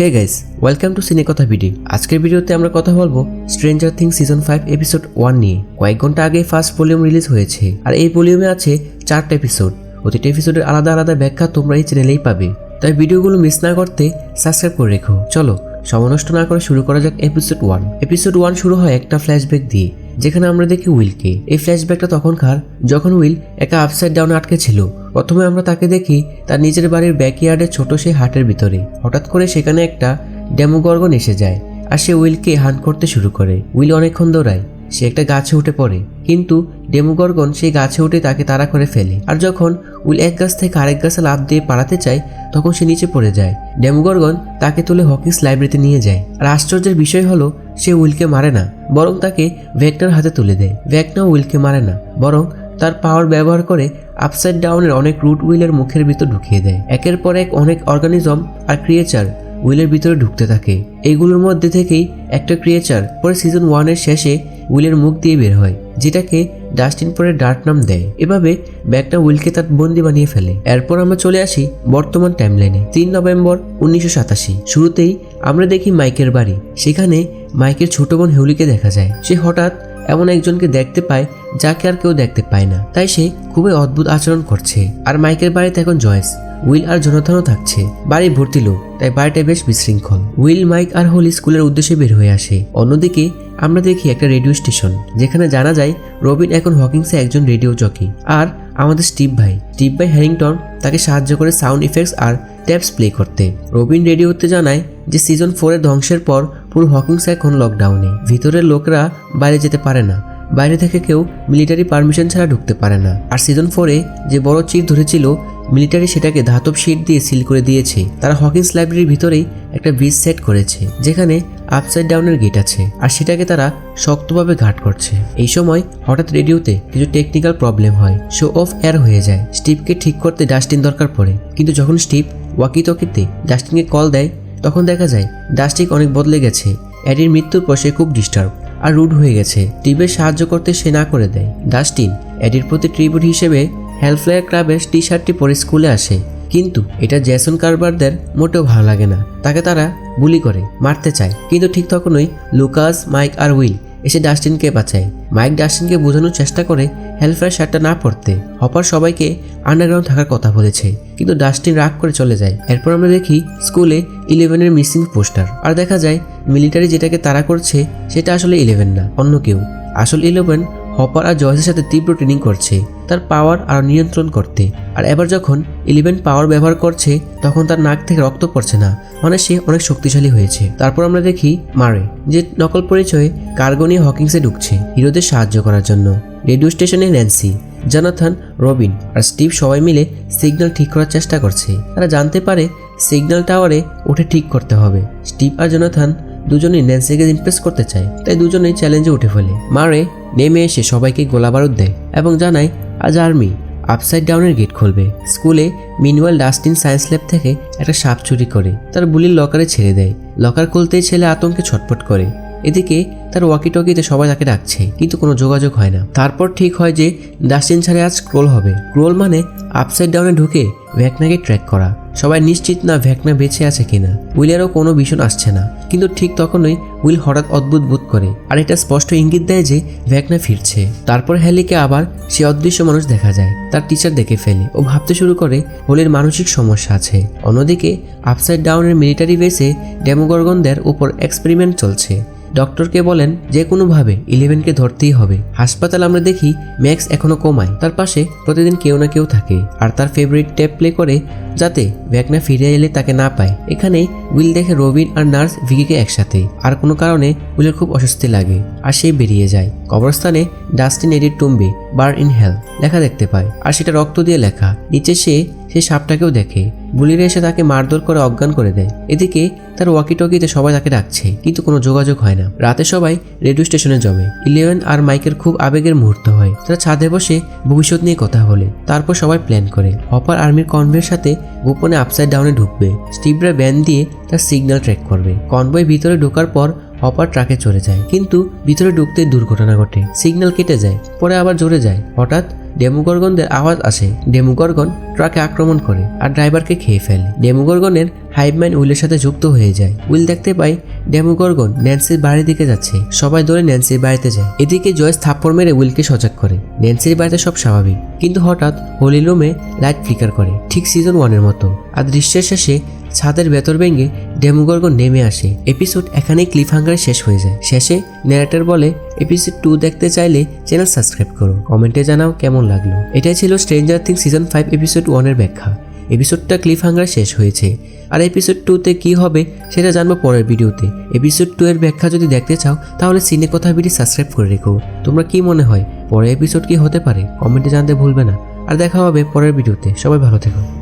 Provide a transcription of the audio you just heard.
Hey guys welcome to সিনে কথা video আজকের ভিডিওতে আমরা কথা বলব Stranger Thing season five episode one নিয়ে। কয়েক ঘণ্টা আগে ফার্স্ট ভলিউম রিলিজ হয়েছে। আর এই ভলিউমে আছে চারটা এপিসোড প্রতিটা এপিসোডের আলাদা আলাদা ব্যাখ্যা তোমরা এই চ্যানেলেই পাবে। তাই ভিডিওগুলো মিস না করতে সাবস্ক্রাইব করে রেখো। চলো সময় নষ্ট না করে শুরু করা যাক এপিসোড ওয়ান এপিসোড ওয়ান শুরু হয় একটা ফ্ল্যাশব্যাক দিয়ে। যেখানে আমরা দেখি উইলকে। এই ফ্ল্যাশব্যাকটা তখনকার, যখন উইল একা আপসাইড ডাউন আটকে ছিল। প্রথমে আমরা তাকে দেখি তার নিজের বাড়ির ব্যাকইয়ার্ডে ছোট সেই হাটের ভিতরে। হঠাৎ করে সেখানে একটা ডেমোগর্গন এসে যায়, আর সে উইলকে হান করতে শুরু করে। উইল অনেকক্ষণ দৌড়ায়। সে একটা গাছে উঠে পড়ে। কিন্তু ডেমোগর্গন সেই গাছে উঠে তাকে তাড়া করে ফেলে। আর যখন উইল এক গাছ থেকে আরেক গাছে লাভ দিয়ে পালাতে চায়, তখন সে নিচে পড়ে যায়। ডেমোগর্গন তাকে তুলে হকিংস লাইব্রেরিতে নিয়ে যায়। আর আশ্চর্যের বিষয় হলো, সে উইলকে মারে না, বরং তাকে ভ্যাকনার হাতে তুলে দেয়। ভ্যাকনা উইলকে মারে না, বরং তার পাওয়ার ব্যবহার করে আপসাইড ডাউনের অনেক রুট উইলের মুখের ভিতর ঢুকিয়ে দেয়। একের পর এক অনেক অর্গানিজম আর ক্রিয়েচার উইলের ভিতরে ঢুকতে থাকে। এইগুলোর মধ্যে থেকেই একটা ক্রিয়েচার পরে সিজন ওয়ানের শেষে উইলের মুখ দিয়ে বের হয়, যেটাকে ডাস্টিন পরে ডার্ক নাম দেয়। এভাবে ব্যাগটা উইলকে তার বন্দি বানিয়ে ফেলে। এরপর আমরা চলে আসি বর্তমান টাইমলাইনে। তিন নভেম্বর উনিশশো সাতাশি। শুরুতেই আমরা দেখি মাইকের বাড়ি। সেখানে মাইকের ছোট বোন হেউলিকে দেখা যায়। সে হঠাৎ এমন একজনকে দেখতে পায় যাকে আর কেউ দেখতে পায় না। তাই সে খুবই অদ্ভুত আচরণ করছে। আর মাইকের বাড়িতে এখন জয়েস। উইল আর জনথনও থাকছে। বাড়ি ভর্তি লোক, তাই বাড়িটা বেশ বিশৃঙ্খল। উইল, মাইক আর হোলি স্কুলের উদ্দেশ্যে বের হয়ে আসে। অন্যদিকে আমরা দেখি একটা রেডিও স্টেশন, যেখানে জানা যায় রবিন এখন হকিংসে একজন রেডিও জকি। আর আমাদের স্টিভ ভাই স্টিভ ভাই হ্যারিংটন তাকে সাহায্য করে সাউন্ড ইফেক্টস আর ট্যাপস প্লে করতে। রবিন রেডিওতে জানায় যে সিজন ফোরের ধ্বংসের পর পুরো হকিংস এখন লকডাউনে ভিতরের লোকরা বাইরে যেতে পারে না। বাইরে থেকে কেউ মিলিটারি পারমিশন ছাড়া ঢুকতে পারে না। আর সিজন ফোরে যে বড় চির ধরেছিল, মিলিটারি সেটাকে ধাতব শিট দিয়ে সিল করে দিয়েছে। তারা হকিংস লাইব্রেরির ভিতরেই একটা ব্রিজ সেট করেছে, যেখানে আপসাইড ডাউনের গেট আছে, আর সেটাকে তারা শক্তভাবে ঘাট করছে। এই সময় হঠাৎ রেডিওতে কিছু টেকনিক্যাল প্রবলেম হয় শো অফ এয়ার হয়ে যায়। স্টিভকে ঠিক করতে ডাস্টিন দরকার পড়ে, কিন্তু যখন স্টিভ ওয়াকি টকিতে ডাস্টিনকে কল দেয়, তখন দেখা যায়, ডাস্টিক অনেক বদলে গেছে। অ্যাডির মৃত্যুর পর সে খুব ডিস্টার্ব আর রুড হয়ে গেছে। টিবের সাহায্য করতে সে না করে দেয়। ডাস্টিন, এডির প্রতি ট্রিবিউট হিসেবে হেলফ্লেয়ার ক্লাবের টি শার্টটি পরে স্কুলে আসে। কিন্তু এটা জ্যাসন কারবারদের মোটেও ভালো লাগে না। তাকে তারা বুলি করে, মারতে চায়। কিন্তু ঠিক তখনই লুকাস, মাইক আর উইল এসে ডাস্টিনকে বাঁচায়। মাইক ডাস্টিনকে বোঝানোর চেষ্টা করে হেলফার শার্টটা না পড়তে হপার সবাইকে আন্ডারগ্রাউন্ড থাকার কথা বলেছে, কিন্তু ডাস্টিন রাগ করে চলে যায়। এরপর আমরা দেখি স্কুলে ইলেভেনের মিসিং পোস্টার আর দেখা যায় মিলিটারি যেটাকে তারা করছে, সেটা আসলে ইলেভেন না, অন্য কেউ। আসল ইলেভেন হপার আর জয়েসের সাথে তীব্র ট্রেনিং করছে, তার পাওয়ার আর নিয়ন্ত্রণ করতে। আর এবার যখন ইলেভেন পাওয়ার ব্যবহার করছে, তখন তার নাক থেকে রক্ত পড়ছে না মানে সে অনেক শক্তিশালী হয়েছে। তারপর আমরা দেখি মারে, যে নকল পরিচয়ে কার্গো নিয়ে হকিংসে ঢুকছে, হিরোদের সাহায্য করার জন্য। রেডিও স্টেশনে ন্যান্সি, জনাথন, রবিন আর স্টিভ সবাই মিলে সিগন্যাল ঠিক করার চেষ্টা করছে। তারা জানতে পারে সিগন্যাল টাওয়ারে উঠে ঠিক করতে হবে। স্টিভ আর জনাথন দুজনেই ন্যান্সিকে ইমপ্রেস করতে চায়, তাই দুজনেই চ্যালেঞ্জে উঠে ফেলে। মারে নেমে এসে সবাইকে গোলা বারুদ দেয় এবং জানায়, আজ আর্মি আপসাইড ডাউনের গেট খুলবে। স্কুলে মিনওয়াল ডাস্টিন সায়েন্স ল্যাব থেকে একটা সাপ চুরি করে, তার বুলির লকারে ছেড়ে দেয়। লকার খুলতেই ছেলে আতঙ্কে ছটফট করে। এদিকে তার ওয়াকি টকিতে সবাই তাকে ডাকছে, কিন্তু কোনো যোগাযোগ হয় না। তারপর ঠিক হয় যে ডাস্টিন ছাড়ে আজ ক্রোল হবে। ক্রোল মানে আপসাইড ডাউনে ঢুকে ভ্যাকনাকে ট্র্যাক করা। সবাই নিশ্চিত না ভ্যাকনা বেঁচে আছে কিনা। উইলেরও কোনো ভীষণ আসছে না। কিন্তু ঠিক তখনই উইল হঠাৎ অদ্ভুত বোধ করে। আর এটা স্পষ্ট ইঙ্গিত দেয় যে ভ্যাকনা ফিরছে। তারপর হ্যালিকে আবার সে অদৃশ্য মানুষ দেখা যায়। তার টিচার দেখে ফেলে ও ভাবতে শুরু করে, হোলের মানসিক সমস্যা আছে। অন্যদিকে আপসাইড ডাউনের মিলিটারি বেসে ডেমোগর্গনদের উপর এক্সপেরিমেন্ট চলছে। ডক্টরকে বলেন, যে কোনোভাবে ইলেভেনকে ধরতেই হবে। হাসপাতাল আমরা দেখি ম্যাক্স এখনও কমায়। তার পাশে প্রতিদিন কেউ না কেউ থাকে। আর তার ফেভারিট টেপ প্লে করে যাতে ভ্যাকনা ফিরে এলে তাকে না পায়। এখানে উইল দেখে রবিন আর নার্স ভিকিকে একসাথে। আর কোনো কারণে উইলের খুব অস্বস্তি লাগে আর সে বেরিয়ে যায়। কবরস্থানে ডাস্টিন এডির টুম্বে, বার ইন হেল লেখা দেখতে পায়। আর সেটা রক্ত দিয়ে লেখা। নিচে সে সে সাপটাকেও দেখে। বুলিরা এসে তাকে মারধর করে অজ্ঞান করে দেয়। এদিকে তার ওয়াকি টকিতে সবাই তাকে ডাকছে, কিন্তু কোনো যোগাযোগ হয় না। রাতে সবাই রেডিও স্টেশনে জমে। ইলেভেন আর মাইকের খুব আবেগের মুহূর্ত হয়। তারা ছাদে বসে ভবিষ্যৎ নিয়ে কথা বলে। তারপর সবাই প্ল্যান করে। হপার আর্মির কনভয়ের সাথে গোপনে আপসাইড ডাউনে ঢুকবে। স্টিভরা ব্যান দিয়ে তার সিগন্যাল ট্র্যাক করবে। কনভয় ভিতরে ঢোকার পর হপার ট্রাকে চলে যায়। কিন্তু ভিতরে ঢুকতে দুর্ঘটনা ঘটে। সিগন্যাল কেটে যায়, পরে আবার জোরে যায়। হঠাৎ ডেমুগর্গনদের আওয়াজ আসে। ডেমুগর্গন ট্রাকে আক্রমণ করে আর ড্রাইভারকে খেয়ে ফেলে। ডেমুগর্গনের হাইভম্যান উইলের সাথে যুক্ত হয়ে যায়। উইল দেখতে পাই ডেমুগর্গন ন্যান্সির বাড়ির দিকে যাচ্ছে। সবাই দৌড়ে ন্যান্সির বাড়িতে যায়। এদিকে জয়েস থাপ্পড় মেরে উইলকে সজাগ করে। ন্যান্সির বাড়িতে সব স্বাভাবিক। কিন্তু হঠাৎ হোলি রুমে লাইট ফ্লিকার করে। ঠিক সিজন ওয়ানের মতো। আর দৃশ্যের শেষে ছাদের ভেতর ভেঙে ডেমুগর্গন নেমে আসে। এপিসোড এখানেই ক্লিফ হাঙ্গারে শেষ হয়ে যায়। শেষে ন্যারেটর বলে, এপিসোড টু দেখতে চাইলে চ্যানেল সাবস্ক্রাইব করো। কমেন্টে জানাও কেমন লাগল। এটাই ছিল Stranger Thing season five episode ওয়ানের ব্যাখ্যা। এপিসোডটা ক্লিফ হাঙ্গারে শেষ হয়েছে। আর এপিসোড টুতে কী হবে, সেটা জানব পরের ভিডিওতে এপিসোড টু এর ব্যাখ্যা যদি দেখতে চাও, তাহলে সিনে কথা ভিডিও সাবস্ক্রাইব করে রেখো। তোমরা কি মনে হয়, পরের এপিসোড কি হতে পারে? কমেন্টে জানতে ভুলবে না। আর দেখা হবে পরের ভিডিওতে সবাই ভালো থেকো।